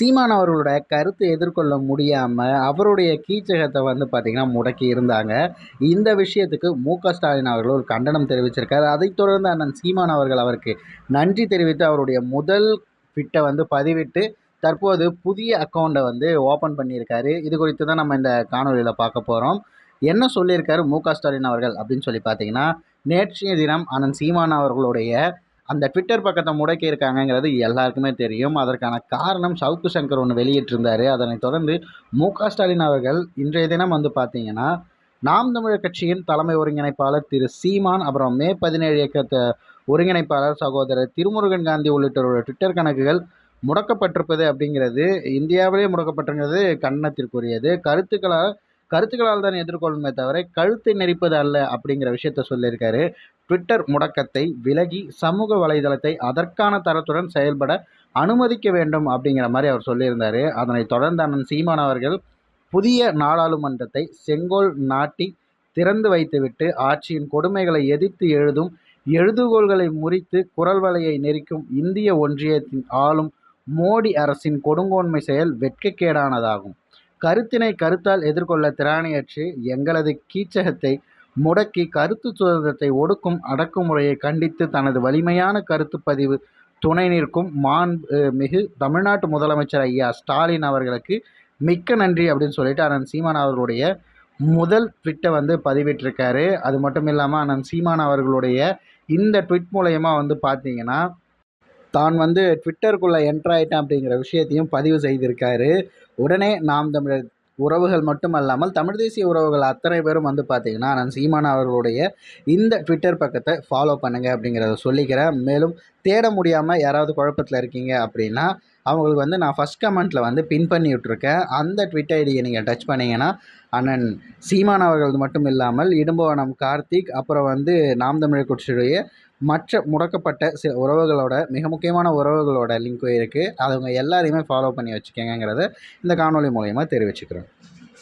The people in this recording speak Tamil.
சீமான் அவர்களோட கருத்து எதிர்கொள்ள முடியாமல் அவருடைய கீச்சகத்தை வந்து பார்த்திங்கன்னா முடக்கி இருந்தாங்க. இந்த விஷயத்துக்கு மு க ஸ்டாலின் அவர்கள் ஒரு கண்டனம் தெரிவிச்சிருக்காரு. அதைத் தொடர்ந்து அண்ணன் சீமான் அவர்கள் அவருக்கு நன்றி தெரிவித்து அவருடைய முதல் ஃபிட்டை வந்து பதிவிட்டு தற்போது புதிய அக்கௌண்ட்டை வந்து ஓப்பன் பண்ணியிருக்காரு. இது குறித்து தான் நம்ம இந்த காணொலியில் பார்க்க போகிறோம் என்ன சொல்லியிருக்காரு மு க ஸ்டாலின் அவர்கள் அப்படின்னு சொல்லி பார்த்தீங்கன்னா நேற்றைய தினம் அண்ணன் சீமான் அவர்களுடைய அந்த ட்விட்டர் பக்கத்தை முடக்கி இருக்காங்கங்கிறது எல்லாருக்குமே தெரியும். அதற்கான காரணம் சவுக்கு சங்கர் ஒன்று வெளியிட்டிருந்தார். அதனைத் தொடர்ந்து மு க ஸ்டாலின் அவர்கள் இன்றைய தினம் வந்து பார்த்தீங்கன்னா நாம் தமிழர் கட்சியின் தலைமை ஒருங்கிணைப்பாளர் திரு சீமான் அப்புறம் மே பதினேழு இயக்கத்தை ஒருங்கிணைப்பாளர் சகோதரர் திருமுருகன் காந்தி உள்ளிட்டோரோட ட்விட்டர் கணக்குகள் முடக்கப்பட்டிருப்பது அப்படிங்கிறது இந்தியாவிலே முடக்கப்பட்டிருக்கிறது கண்டனத்திற்குரியது. கருத்துக்களால் கருத்துக்களால் தான் எதிர்கொள்ளுமே தவிர கழுத்தை நெரிப்பது அல்ல அப்படிங்கிற விஷயத்த சொல்லியிருக்காரு. ட்விட்டர் முடக்கத்தை விலகி சமூக வலைதளத்தை அதற்கான தரத்துடன் செயல்பட அனுமதிக்க வேண்டும் அப்படிங்கிற மாதிரி அவர் சொல்லியிருந்தார். அதனைத் தொடர்ந்து அண்ணன் சீமான் அவர்கள் புதிய நாடாளுமன்றத்தை செங்கோல் நாட்டி திறந்து வைத்துவிட்டு ஆட்சியின் கொடுமைகளை எதிர்த்து எழுதும் எழுதுகோள்களை முறித்து குரல் வலையை நெரிக்கும் இந்திய ஒன்றியத்தின் ஆளும் மோடி அரசின் கொடுங்கோன்மை செயல் வெட்கக்கேடானதாகும். கருத்தினை கருத்தால் எதிர்கொள்ள திராணியற்று எங்களது கீச்சகத்தை முடக்கி கருத்து சுதந்திரத்தை ஒடுக்கும் அடக்குமுறையை கண்டித்து தனது வலிமையான கருத்து பதிவு துணை நிற்கும் மாண் மிகு தமிழ்நாட்டு முதலமைச்சர் ஐயா ஸ்டாலின் அவர்களுக்கு மிக்க நன்றி அப்படின்னு சொல்லிட்டு அண்ணன் சீமான் அவர்களுடைய முதல் ட்விட்டை வந்து பதிவிட்டிருக்காரு. அது மட்டும் இல்லாமல் அண்ணன் சீமான் அவர்களுடைய இந்த ட்விட் மூலயமா வந்து பார்த்தீங்கன்னா தான் வந்து ட்விட்டருக்குள்ளே என்ட்ராயிட்டேன் அப்படிங்கிற விஷயத்தையும் பதிவு செய்திருக்காரு. உடனே நாம் தமிழர் உறவுகள் மட்டுமல்லாமல் தமிழ் தேசிய உறவுகள் அத்தனை பேரும் வந்து பார்த்திங்கன்னா நான் சீமான் அவர்களுடைய இந்த ட்விட்டர் பக்கத்தை ஃபாலோ பண்ணுங்கள் அப்படிங்கிறத சொல்லிக்கிறேன். மேலும் தேட முடியாமல் யாராவது குழப்பத்தில் இருக்கீங்க அப்படின்னா அவங்களுக்கு வந்து நான் ஃபஸ்ட் கமெண்ட்டில் வந்து பின் பண்ணி விட்ருக்கேன் அந்த ட்விட்டர் ஐடியை நீங்கள் டச் பண்ணிங்கன்னா அண்ணன் சீமான் அவர்களது மட்டும் இல்லாமல் இடும்பவனம் கார்த்திக் அப்புறம் வந்து நாம் தமிழர் கட்சியுடைய மற்ற முடக்கப்பட்ட சில உறவுகளோட மிக முக்கியமான உறவுகளோட லிங்க்கும் இருக்குது அவங்க எல்லாரையுமே ஃபாலோ பண்ணி வச்சுக்கோங்கங்கிறத இந்த காணொலி மூலயமா தெரிவிச்சுக்கிறோம்.